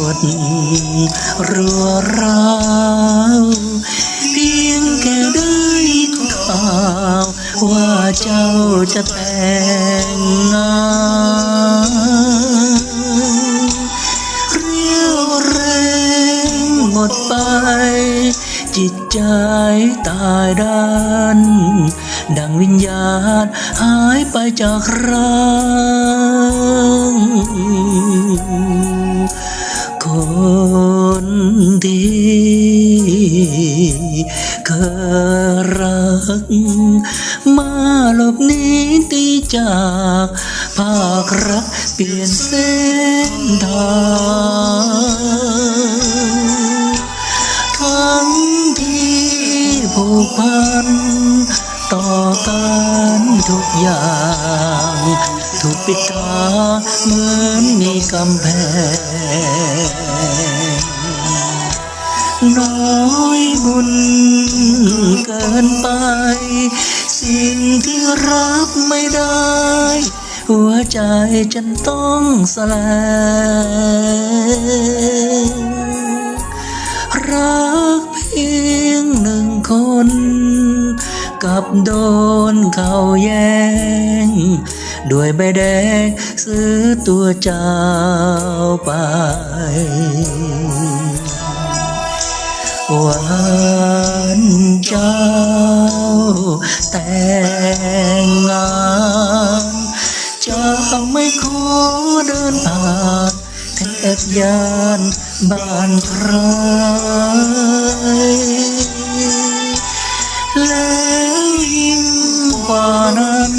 วดรัวร้าวเพียงแค่ได้ข่าวว่าเจ้าจะแต่งงานเรียวแรงหมดไป จิตใจตายด้านดังวิญญาณหายไปจากร่าง คนที่เคยรัก มาหลบหนีตีจากภาครักเปลี่ยนเส้นทางทั้งที่ผูกพัน ต่อกันทุกอย่าง ถูกปิดตาเหมือนมีกำแพง น้อยบุญเกินไป สิ่งที่รับไม่ได้ หัวใจฉันต้องสลงรั กับโดนเขาแย่งด้วยใบแดงซื้อตัวเจ้าไปวันเจ้า แต่งงานจะไม่ขอเดินผ่านแทบยานบ้านใครแล้วยิ่ง กว่านั้น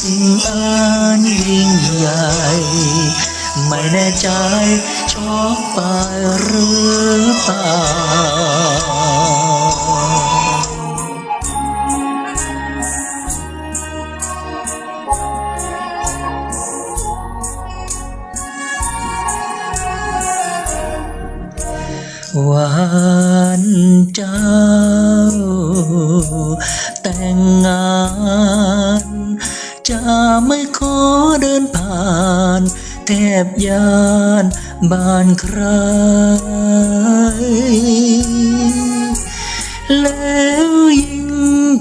สิ่งอันยิ่งใหญ่ ไม่แน่ใจชอกไปหรือเปล่าหวันเจ้ จะไม่ขอเดินผ่าน แทบยานบ้านใคร แล้วยิ่ง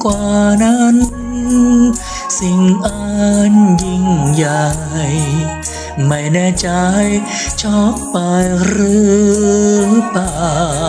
กว่านั้น สิ่งอันยิ่งใหญ่ ไม่แน่ใจชอบไปหรือเปล่า